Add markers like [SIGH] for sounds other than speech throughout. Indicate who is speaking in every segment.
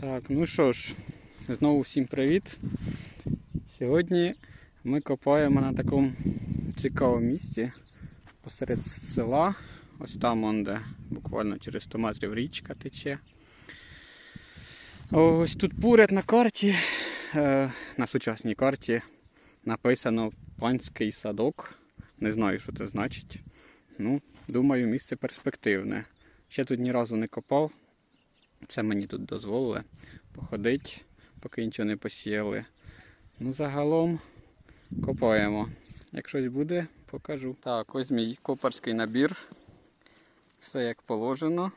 Speaker 1: Так, ну що ж, знову всім привіт. Сьогодні ми копаємо на такому цікавому місці посеред села. Ось там, он, де буквально через 100 метрів річка тече. Ось тут поряд на карті, е, на сучасній карті написано панський садок. Не знаю, що це значить. Ну, думаю, місце перспективне. Ще тут ні разу не копав. Це мені тут дозволили походити, поки нічого не посіяли. Ну, загалом копаємо. Як щось буде, покажу. Так, ось мій копарський набір. Все як положено.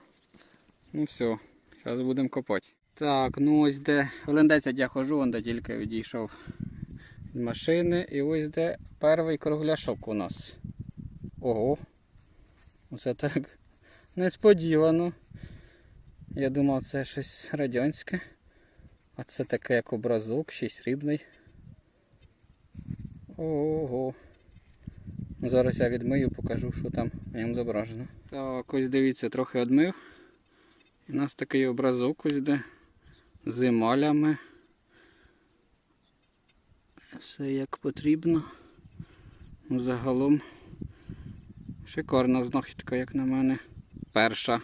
Speaker 1: Ну все, зараз будемо копати. Так, ну ось де в лендеця я хожу, он де тільки відійшов від машини. І ось де перший кругляшок у нас. Ого. Оце так несподівано. Я думав, це щось радянське. А це таке як образок, ще й. Ого. Ну, Зараз я відмию, покажу, що там на ньому зображено. Так, ось дивіться, трохи одмив. У нас такий образок ось де з емалями. Все як потрібно. Загалом шикарна знахідка, як на мене. Перша.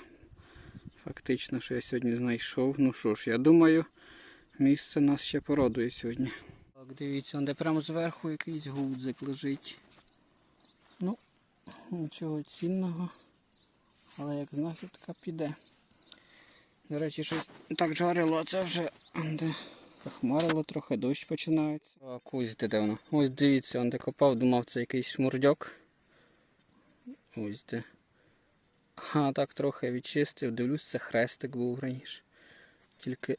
Speaker 1: Фактично, що я сьогодні знайшов. Ну що ж, я думаю, місце нас ще порадує сьогодні. Так, дивіться, де прямо зверху якийсь гудзик лежить. Ну, нічого цінного. Але як знахідка піде. До речі, щось так жарило, а це вже де захмарило трохи, дощ починається. Так, ось де де воно. Ось дивіться, он де копав, думав, це якийсь шмурдьок. Ось де. А так трохи відчистив, дивлюсь, це хрестик був раніше. Тільки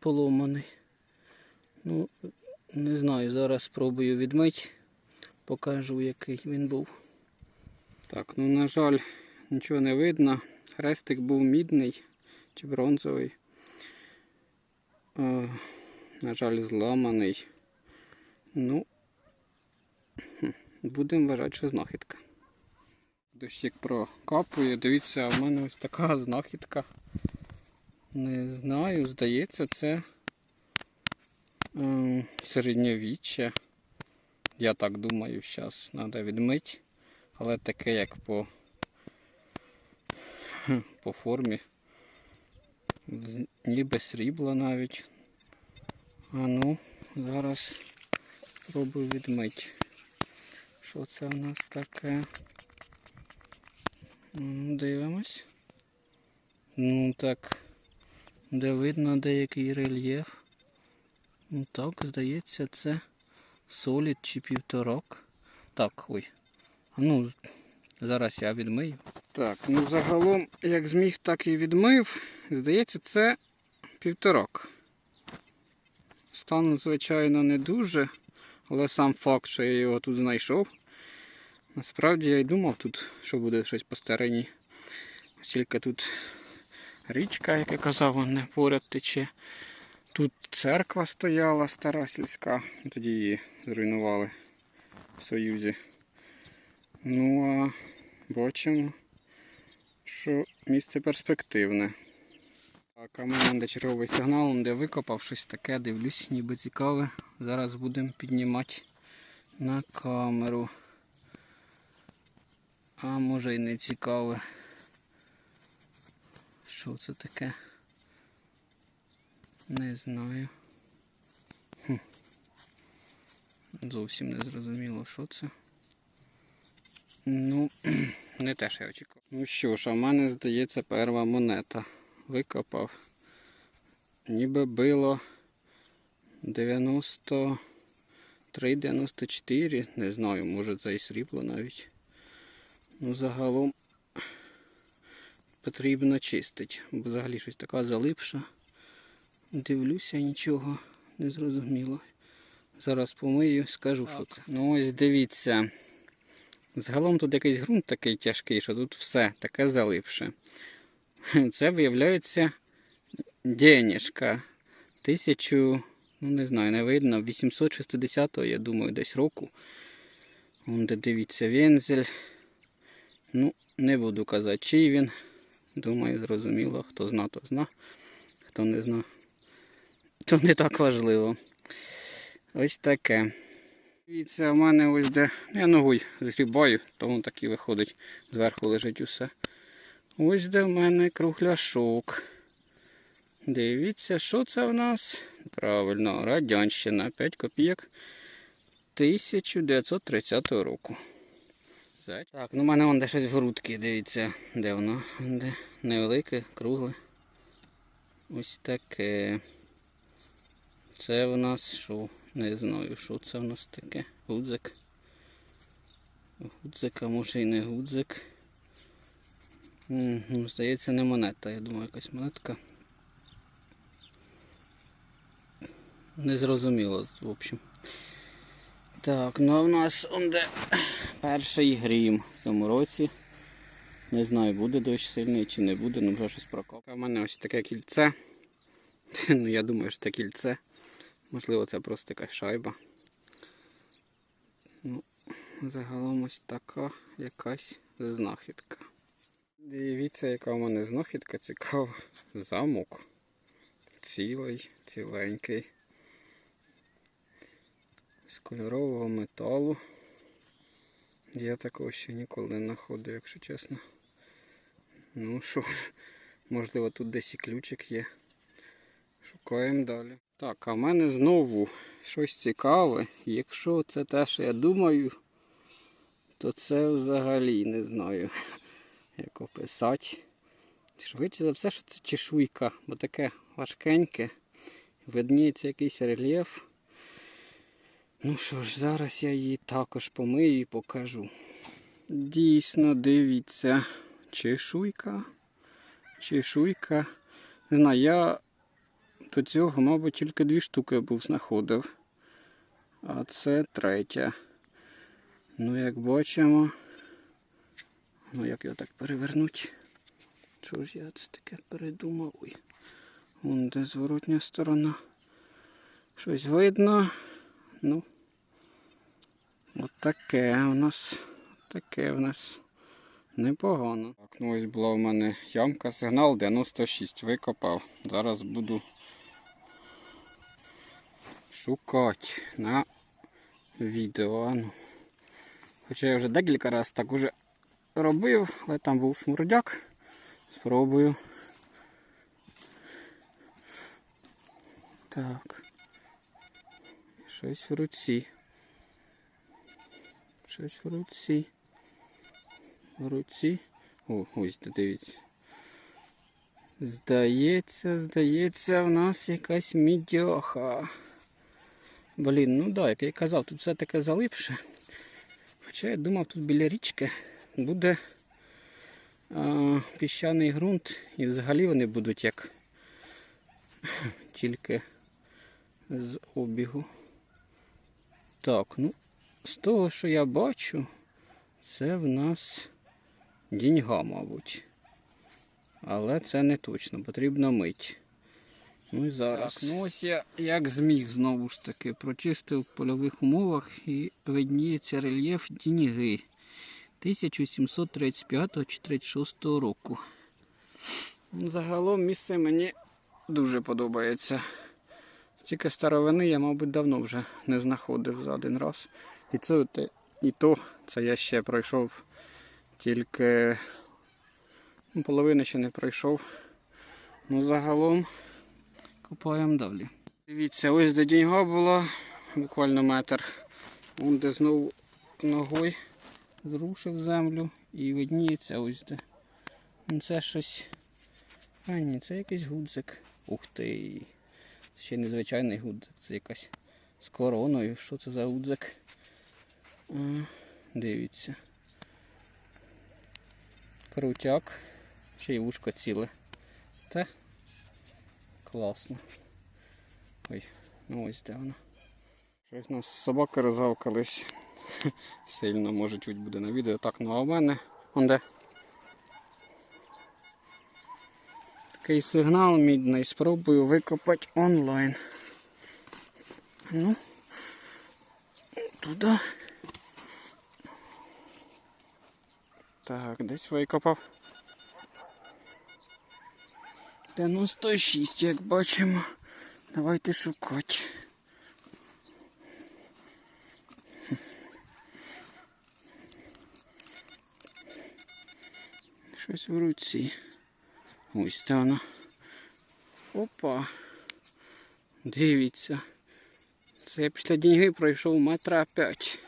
Speaker 1: поломаний. Ну, не знаю, зараз спробую відмити, покажу, який він був. Так, ну на жаль, нічого не видно. Хрестик був мідний чи бронзовий. Е, на жаль, зламаний. Ну, будемо вважати, що знахідка. Дощик прокапує. Дивіться, в мене ось така знахідка. Не знаю, здається, це е, середньовіччя. Я так думаю, зараз треба відмити. Але таке як по, по формі. Ніби срібло навіть. А ну, зараз спробую відмити. Що це у нас таке? Дивимось. Ну так, де видно деякий рельєф. Ну так, здається, це солід чи півторок. Так, ой. Ну, зараз я відмию. Так, ну загалом, як зміг, так і відмив. Здається, це півторок. Стан, звичайно, не дуже, але сам факт, що я його тут знайшов. Насправді я й думав тут, що буде щось по старині. Тільки тут річка, як я казав, вон поряд тече. Тут церква стояла стара сільська, тоді її зруйнували в Союзі. Ну а бачимо, що місце перспективне. Так, а мене черговий сигнал, де викопав щось таке, дивлюсь, ніби цікаве. Зараз будемо піднімати на камеру. А може й не цікаве. Що це таке? Не знаю. Зовсім не зрозуміло, що це. Ну, [CLEARS THROAT] не те, що я очікував. Ну що ж, а в мене здається перша монета. Викопав. Ніби було 93-94. Не знаю, може це і срібло навіть. Ну, загалом потрібно чистити, бо взагалі щось така залипша. Дивлюся, нічого не зрозуміло. Зараз помию, скажу, що це. Ну ось дивіться. Загалом тут якийсь ґрунт такий тяжкий, що тут все таке залипше. [LAUGHS] Це виявляється денежка. Тисячу, ну не знаю, не видно, 860-го, я думаю, десь року. Вон де дивіться вензель. Ну, не буду казати, чий він. Думаю, зрозуміло. Хто зна, то зна. Хто не зна, то не так важливо. Ось таке. Дивіться, у мене ось де. Я ногою згрібаю, тому так і виходить. Зверху лежить усе. Ось де в мене кругляшок. Дивіться, що це в нас? Правильно, Радянщина, 5 копійок 1930 року. Зать. Так, ну в мене вон де щось в грудки, дивіться, де воно? Де? Невелике, кругле. Ось таке. Це в нас що? Не знаю, що це в нас таке. Гудзик. Гудзик, а може і не гудзик. М, Ну, здається, не монета, я думаю, якась монетка. Не зрозуміло, в общем. Так, ну в нас де перший грім в цьому році. Не знаю, буде дощ сильний чи не буде, ну вже щось прокопав. У мене ось таке кільце. [LAUGHS] Ну, я думаю, що це кільце. Можливо, це просто якась шайба. Ну, загалом ось така якась знахідка. Дивіться, яка у мене знахідка цікава. Замок. Цілий, ціленький. З кольорового металу. Я такого ще ніколи не знаходив, якщо чесно. Ну що ж, можливо тут десь і ключик є. Шукаємо далі. Так, а в мене знову щось цікаве. Якщо це те, що я думаю, то це взагалі не знаю, [LAUGHS] як описати. Швидше за все, що це чешуйка, бо таке важкеньке. Видніється якийсь рельєф. Ну що ж, зараз я її також помию і покажу. Дійсно, дивіться, чешуйка. Чешуйка. Не знаю, я до цього, мабуть, тільки дві штуки був знаходив. А це третя. Ну, як бачимо. Ну, як його так перевернути? Що ж я це таке передумав? Ой. Вон де зворотня сторона. Щось видно. Ну. От таке у нас. Таке у нас непогано. Так, ну ось була в мене ямка, сигнал 96 викопав. Зараз буду шукати на відео. ну. Хоча я вже декілька разів так уже робив, але там був шмурдяк. Спробую. Так. Щось в руці. Щось в руці. В руці. О, ось дивіться. Здається, здається, в нас якась мідьоха. Блін, ну да, як я казав, тут все таке залипше. Хоча я думав, тут біля річки буде а, піщаний ґрунт і взагалі вони будуть як [LAUGHS] тільки з обігу. Так, ну, з того, що я бачу, це в нас діньга, мабуть. Але це не точно, потрібно мить. Ну і зараз. Так, ну ось я як зміг знову ж таки прочистив в польових умовах і видніється рельєф Дініги 1735 чи 36 року. Загалом місце мені дуже подобається. Тільки старовини я, мабуть, давно вже не знаходив за один раз. І це і то, це я ще пройшов тільки ну, ще не пройшов. Ну загалом копаємо далі. Дивіться, ось де діньга була, буквально метр. Вон де знову ногою зрушив землю і видніється ось де. Ну, Це щось. А ні, це якийсь гудзик. Ух ти. Ще незвичайний гудзик, це якась з короною. Що це за гудзик? Дивіться. Крутяк. Ще й вушко ціле. Та класно. Ой, ну ось де воно. Щось нас собаки розгавкались. [LAUGHS] Сильно, може чуть буде на відео. Так, ну а в мене он де. Такий сигнал мідний. Спробую викопати онлайн. Ну, туди. Так, десь викопав. 96, як бачимо. Давайте шукати. Щось в руці. Ось та вона. Опа. Дивіться. Це я після деньги пройшов метра п'ять.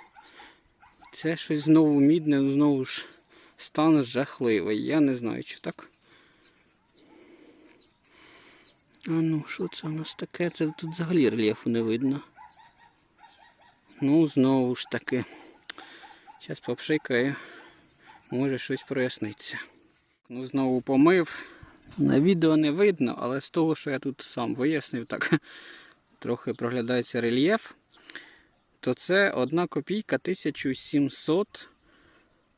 Speaker 1: Це щось знову мідне, знову ж стан жахливий. Я не знаю, чи так. А ну, що це у нас таке? Це тут взагалі рельєфу не видно. Ну, знову ж таки. Зараз попшикаю. Може щось проясниться. Ну, знову помив. На відео не видно, але з того, що я тут сам вияснив, так [LAUGHS] трохи проглядається рельєф, то це одна копійка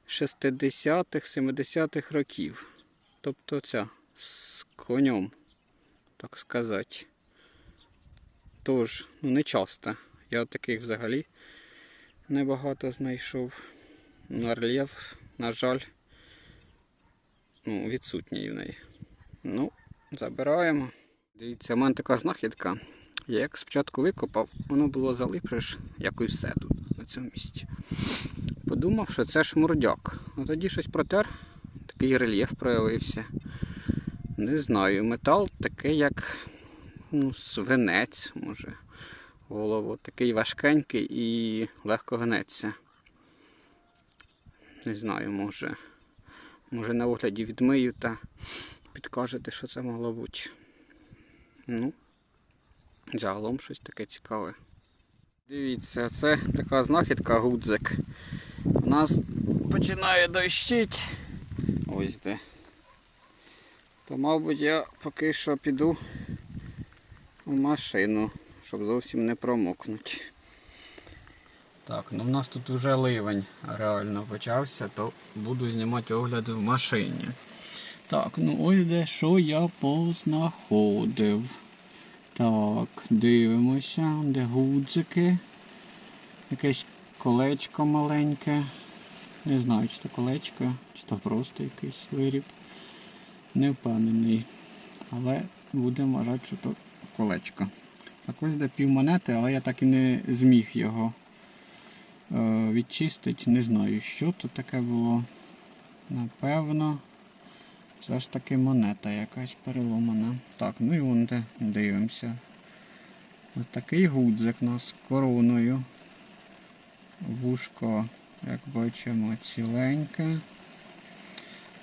Speaker 1: 1760-х, 70-х років. Тобто ця з конем, так сказати. Тож, ну не часто. Я таких взагалі небагато знайшов. Рельєф, на жаль, ну, відсутній в неї. Ну, забираємо. Дивіться, у мене така знахідка. Я як спочатку викопав, воно було залипше ж, як і все тут, на цьому місці. Подумав, що це шмурдяк. Ну тоді щось протер, такий рельєф проявився. Не знаю, метал такий, як ну, свинець, може. Голову. Такий важкенький і легко гнеться. Не знаю, може. Може на огляді відмию та підкажете, що це могло бути. Ну, загалом щось таке цікаве. Дивіться, це така знахідка гудзик. Нас починає дощить. Ось де. То, мабуть, я поки що піду в машину, щоб зовсім не промокнути. Так, ну в нас тут вже ливень реально почався, то буду знімати огляди в машині. Так, ну ось де що я познаходив. Так, дивимося, де гудзики. Якесь колечко маленьке. Не знаю, чи то колечко, чи то просто якийсь виріб. Не впевнений. Але будемо вважати, що то колечко. Так ось де пів монети, але я так і не зміг його е, відчистити. Не знаю, що то таке було. Напевно. Все ж таки монета якась переломана. Так, ну і вон де дивимося. Ось такий гудзик у нас з короною. Вушко, як бачимо, ціленьке.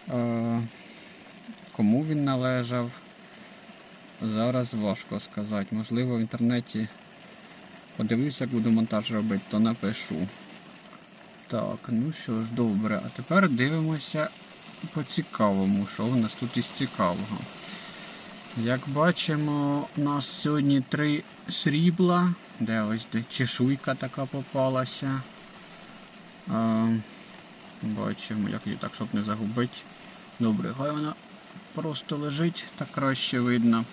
Speaker 1: Е, кому він належав? Зараз важко сказати. Можливо, в інтернеті подивлюся, як буду монтаж робити, то напишу. Так, ну що ж, добре. А тепер дивимося по цікавому, що у нас тут із цікавого. Як бачимо, у нас сьогодні три срібла, де ось де чешуйка така попалася. А, бачимо, як її так, щоб не загубити. Добре, хай вона просто лежить, так краще видно.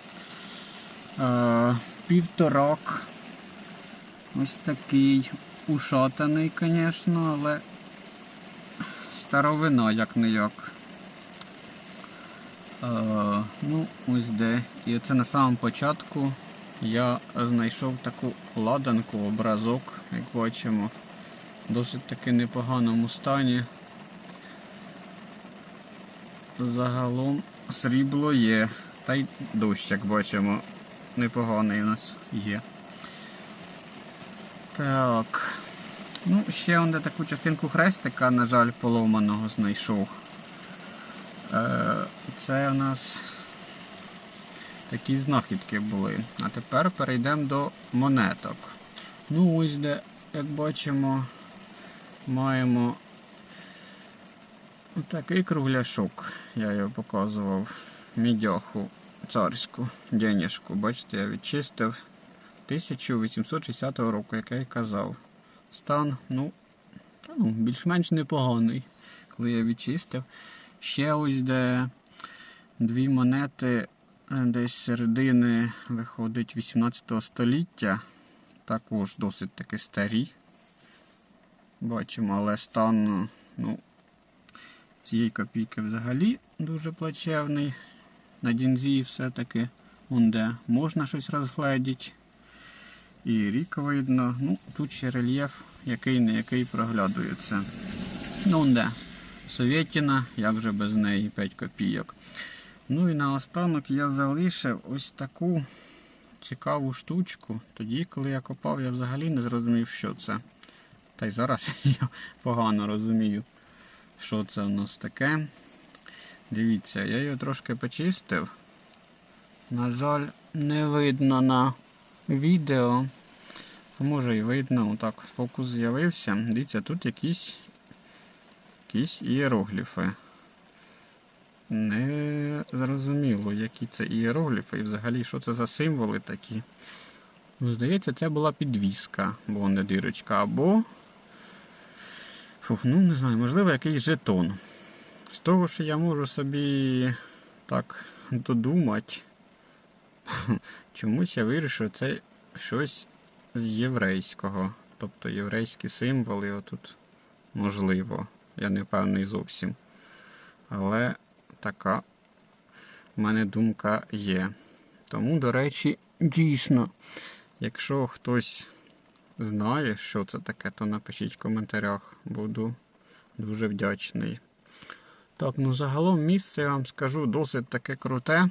Speaker 1: А, півторак. Ось такий ушатаний, звісно, але старовина як не як. Е, ну, ось де. І це на самому початку я знайшов таку ладанку, образок, як бачимо, в досить таки непоганому стані. Загалом срібло є, та й дощ, як бачимо, непоганий у нас є. Так. Ну, ще он таку частинку хрестика, на жаль, поломаного знайшов. Е, Це у нас такі знахідки були. А тепер перейдемо до монеток. Ну, ось де, як бачимо, маємо такий кругляшок. Я його показував. Мідяху царську денежку. Бачите, я відчистив 1860 року, як я і казав. Стан, ну, ну більш-менш непоганий, коли я відчистив. Ще ось де дві монети десь з середини виходить 18 століття. Також досить таки старі. Бачимо, але стан ну, цієї копійки взагалі дуже плачевний. На дінзі все-таки Вон де можна щось розгледіти. І рік видно. Ну, тут ще рельєф який не який проглядується. Ну, де. Совєтіна, як же без неї 5 копійок. Ну і наостанок я залишив ось таку цікаву штучку. Тоді, коли я копав, я взагалі не зрозумів, що це. Та й зараз [LAUGHS] я погано розумію, що це у нас таке. Дивіться, я його трошки почистив. На жаль, не видно на відео. А може і видно, отак фокус з'явився. Дивіться, тут якісь, якісь ієрогліфи. Не зрозуміло, які це ієрогліфи і взагалі що це за символи такі. Ну, Здається, це була підвіска, бо не дирочка, або. Фух, ну не знаю, можливо, якийсь жетон. З того, що я можу собі так додумати, [LAUGHS] чомусь я вирішив, це щось з єврейського. Тобто єврейські символи отут можливо. Я не впевнений зовсім. Але така в мене думка є. Тому, до речі, дійсно, якщо хтось знає, що це таке, то напишіть в коментарях. Буду дуже вдячний. Так, ну загалом місце я вам скажу досить таке круте.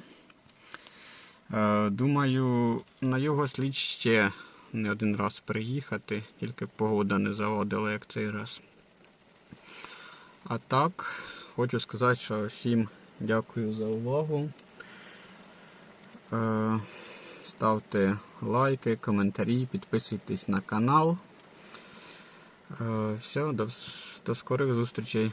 Speaker 1: Е, думаю, на його слід ще не один раз приїхати, тільки погода не заводила, як цей раз. А так, хочу сказати, що всім дякую за увагу. Е, Ставте лайки, коментарі, підписуйтесь на канал. Е, Все, до, до скорих зустрічей.